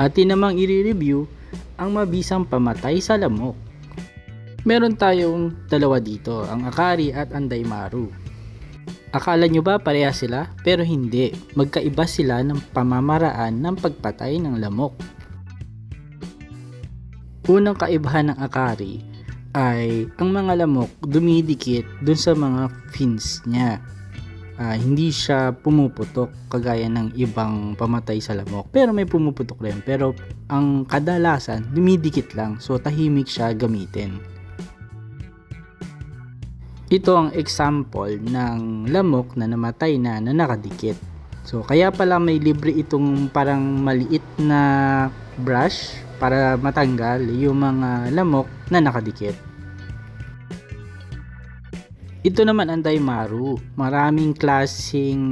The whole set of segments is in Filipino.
Atin namang i-review ang mabisang pamatay sa lamok. Meron tayong dalawa dito, ang Akari at ang Daimaru. Akala nyo ba pareha sila? Pero hindi. Magkaiba sila ng pamamaraan ng pagpatay ng lamok. Unang kaibahan ng Akari ay ang mga lamok dumidikit dun sa mga fins niya. Ah, hindi siya pumuputok kagaya ng ibang pamatay sa lamok. Pero may pumuputok rin. Pero ang kadalasan, dumidikit lang. So tahimik siya gamitin. Ito ang example ng lamok na namatay na na nakadikit. So kaya pala may libre itong parang maliit na brush para matanggal yung mga lamok na nakadikit. Ito naman ang Daimaru. Maraming klasing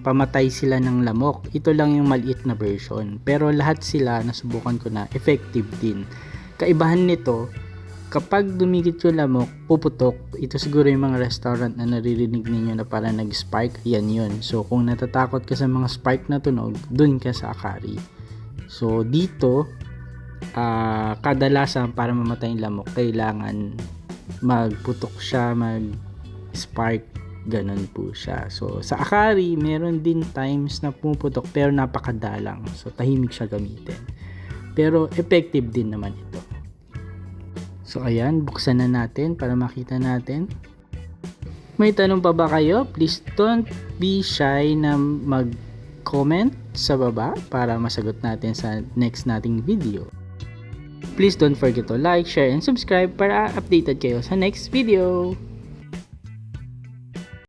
pamatay sila ng lamok. Ito lang yung maliit na version. Pero lahat sila nasubukan ko na effective din. Kaibahan nito, kapag dumikit yung lamok, puputok. Ito siguro yung mga restaurant na naririnig ninyo na parang nag-spark. Yan yun. So kung natatakot ka sa mga spark na tunog, dun ka sa Akari. So dito, ah, kadalasan para mamatay yung lamok, kailangan magputok siya, mag spark ganun po siya. So sa Akari, meron din times na pumuputok pero napakadalang. So tahimik siya gamitin. Pero effective din naman ito. So ayan, buksan na natin para makita natin. May tanong pa ba kayo? Please don't be shy na mag-comment sa baba para masagot natin sa next nating video. Please don't forget to like, share, and subscribe para updated kayo sa next video.